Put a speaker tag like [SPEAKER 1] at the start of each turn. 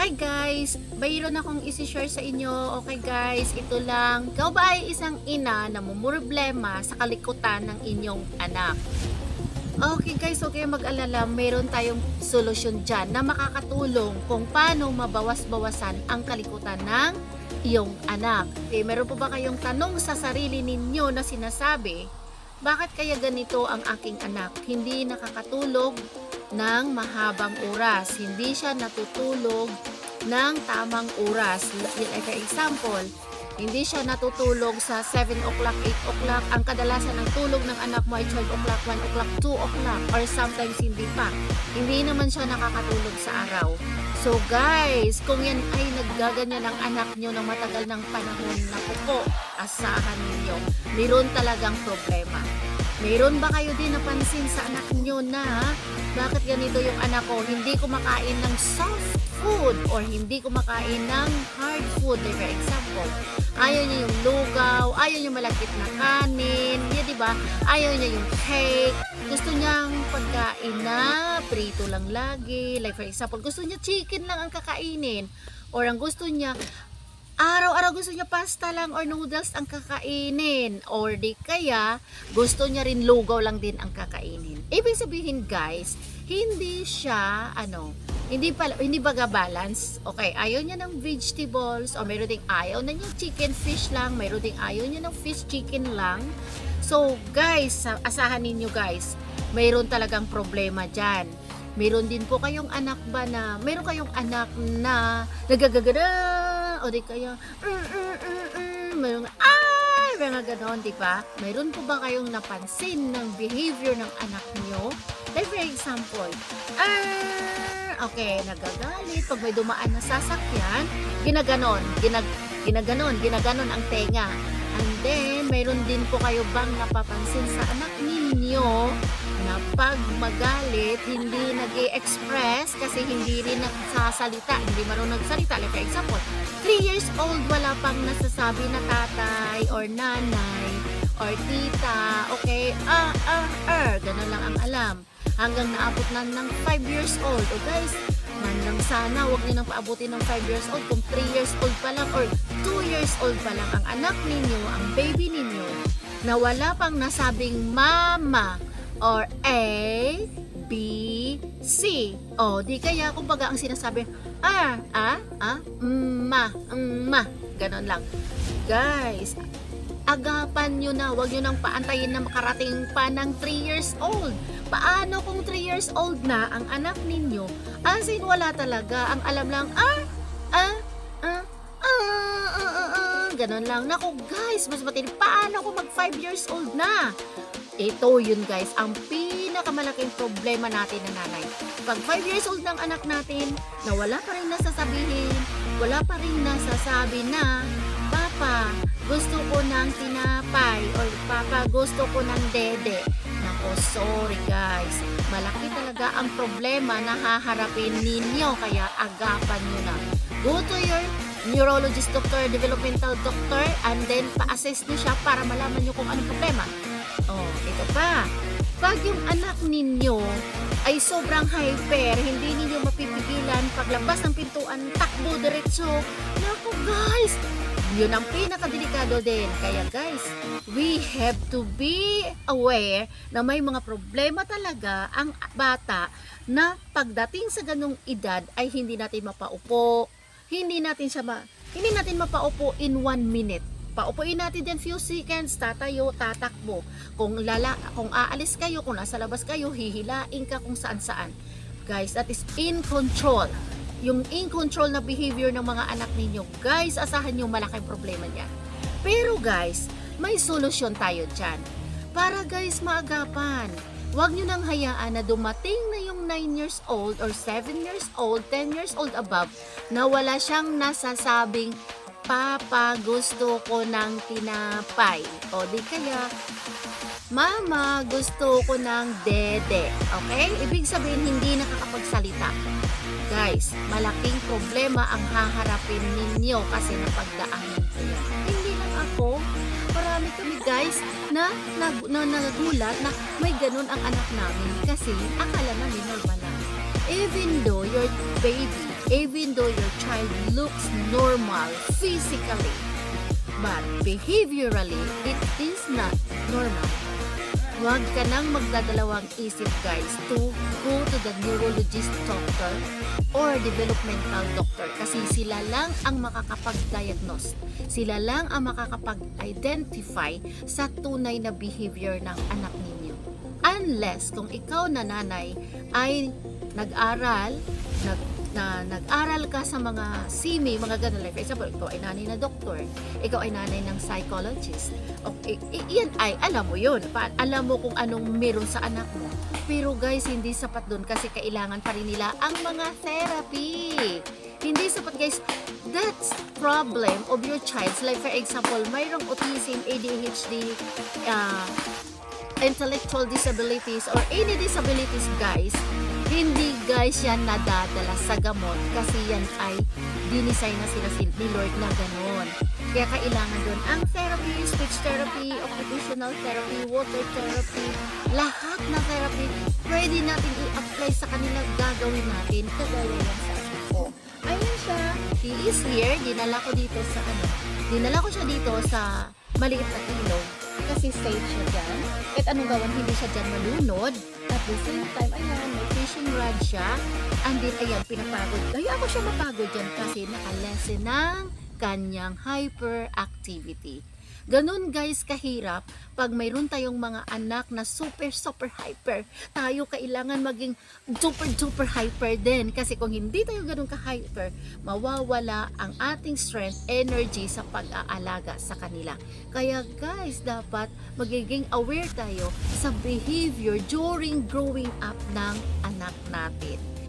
[SPEAKER 1] Hi guys! Mayroon akong isi-share sa inyo. Okay guys, ito lang. Ikaw ba ay isang ina na mumroblema sa kalikutan ng inyong anak? Okay guys, okay mag-alala. Meron tayong solusyon dyan na makakatulong kung paano mabawas-bawasan ang kalikutan ng iyong anak. Eh, meron po ba kayong tanong sa sarili ninyo na sinasabi, bakit kaya ganito ang aking anak? Hindi nakakatulog ng mahabang oras. Hindi siya natutulog ng tamang oras. Like for example, hindi siya natutulog sa 7 o'clock, 8 o'clock. Ang kadalasan ng tulog ng anak mo ay 12 o'clock, 1 o'clock, 2 o'clock, or sometimes hindi pa. Hindi naman siya nakakatulog sa araw. So guys, kung yan ay naggaganyan ng anak nyo ng matagal ng panahon na po, asahan ninyo, mayroon talagang problema. Mayroon ba kayo din napansin sa anak nyo na bakit ganito yung anak ko, hindi kumakain ng soft food or hindi kumakain ng hard food. For example, ayaw niya yung lugaw, ayaw niya malagkit na kanin, yeah, di ba? Ayaw niya yung cake, gusto niyang pagkain na prito lang lagi. Like for example, gusto niya chicken lang ang kakainin. Or ang gusto niya, araw-araw gusto niya pasta lang or noodles ang kakainin. Or di kaya, gusto niya rin lugaw lang din ang kakainin. Ibig sabihin guys, hindi siya, ano, hindi pala, hindi baga balance. Okay, ayaw niya ng vegetables o mayroon ding ayaw na niya chicken fish lang, mayroon ding ayaw niya ng fish chicken lang. So guys, sa- asahan ninyo guys, mayroon talagang problema dyan. Mayroon din po kayong anak ba na, mayroon kayong anak na nagagagada o di kaya mm, mm, mm, mm, mayroon ay mga ganon, di ba? Mayroon po ba kayong napansin ng behavior ng anak niyo? Like for example, ah, okay, nagagalit pag may dumaan na sasakyan, ginaganon, ginag, ginaganon, ginaganon ang tenga. And then, mayroon din po kayo bang napapansin sa anak ninyo na pag magalit, hindi nag express kasi hindi rin nagsasalita, hindi marunong nagsalita. Like for example, 3 years old, wala pang nasasabi na tatay or nanay or tita, okay, ah, ah, er, ganun lang ang alam. Hanggang naabot na ng 5 years old. O guys, man lang sana, huwag niyo nang paabutin ng 5 years old kung 3 years old pa lang or 2 years old pa lang ang anak ninyo, ang baby ninyo, na wala pang nasabing mama or A, B, C. O, di kaya kumbaga ang sinasabi, ah, ah, ah, ma, ma, ganon lang. Guys, agapan nyo na, wag nyo nang paantayin na makarating pa ng 3 years old. Paano kung 3 years old na ang anak ninyo? As in, wala talaga. Ang alam lang, ah, ah, ah, ah, ah, ah, ah, ganon lang. Naku guys, mas matindi. Paano kung mag 5 years old na? Ito yun guys, ang pinakamalaking problema natin na nanay. Pag 5 years old ng anak natin, na wala pa rin nasasabihin, wala pa rin nasasabi na, Papa, gusto ko ng tinapay or Papa, gusto ko ng dede. Nako, sorry guys. Malaki talaga ang problema na haharapin ninyo kaya agapan nyo na. Go to your neurologist doctor, developmental doctor, and then pa-assess nyo siya para malaman nyo kung anong problema. Oh, ito pa. Pag yung anak ninyo ay sobrang hyper, hindi ninyo mapipigilan paglabas ng pintuan, takbo diretso. Naku guys, yun ang pinakadelikado din. Kaya guys, we have to be aware na may mga problema talaga ang bata na pagdating sa ganong edad ay hindi natin mapaupo, hindi natin siya ma, hindi natin mapaupo in one minute. Paupuin natin din few seconds, tatayo, tatakbo. Kung lala, kung aalis kayo, kung nasa labas kayo, hihilain ka kung saan saan. Guys, that is in control yung in control na behavior ng mga anak ninyo, guys, asahan nyo malaking problema niyan. Pero guys, may solusyon tayo dyan. Para guys, maagapan. Huwag nyo nang hayaan na dumating na yung 9 years old or 7 years old, 10 years old above, na wala siyang nasasabing, Papa, gusto ko ng tinapay. O di kaya, Mama, gusto ko ng dede. Okay? Ibig sabihin, hindi nakakapagsalita. Guys, malaking problema ang haharapin ninyo kasi napagdaanan ko yan. Hindi lang ako, marami kami guys na, na, na nagulat na may ganun ang anak namin kasi akala namin normal lang. Even though your baby even though your child looks normal physically, but behaviorally, it is not normal. Huwag ka nang magdadalawang isip guys to go to the neurologist doctor or developmental doctor kasi sila lang ang makakapag-diagnose. Sila lang ang makakapag-identify sa tunay na behavior ng anak ninyo. Unless kung ikaw na nanay ay nag-aral, nag na nag-aral ka sa mga simi, mga ganun. Like, for example, ikaw ay nanay na doktor, ikaw ay nanay ng psychologist. Okay, i- yan ay, alam mo yun. Pa- alam mo kung anong meron sa anak mo. Pero guys, hindi sapat doon kasi kailangan pa rin nila ang mga therapy. Hindi sapat guys. That's problem of your child. Like for example, mayroong autism, ADHD, uh, intellectual disabilities or any disabilities guys, hindi guys yan nadadala sa gamot kasi yan ay dinesign na sila si- ni Lord na gano'n. Kaya kailangan doon ang therapy, speech therapy, occupational therapy, water therapy, lahat ng therapy pwede natin i-apply sa kanila gagawin natin kagaya lang sa anak ko. Ayun siya, he is here, dinala ko dito sa ano, dinala ko siya dito sa maliit na ilog kasi safe siya dyan. Kahit anong gawan, hindi siya dyan malunod. At the same time, ayan, may fishing rod siya. And then, ayan, pinapagod. Kaya ako siya mapagod dyan kasi nakalesen ng kanyang hyperactivity. Ganun guys kahirap pag mayroon tayong mga anak na super super hyper. Tayo kailangan maging super duper hyper din kasi kung hindi tayo ganun ka hyper, mawawala ang ating strength, energy sa pag-aalaga sa kanila. Kaya guys, dapat magiging aware tayo sa behavior during growing up ng anak natin.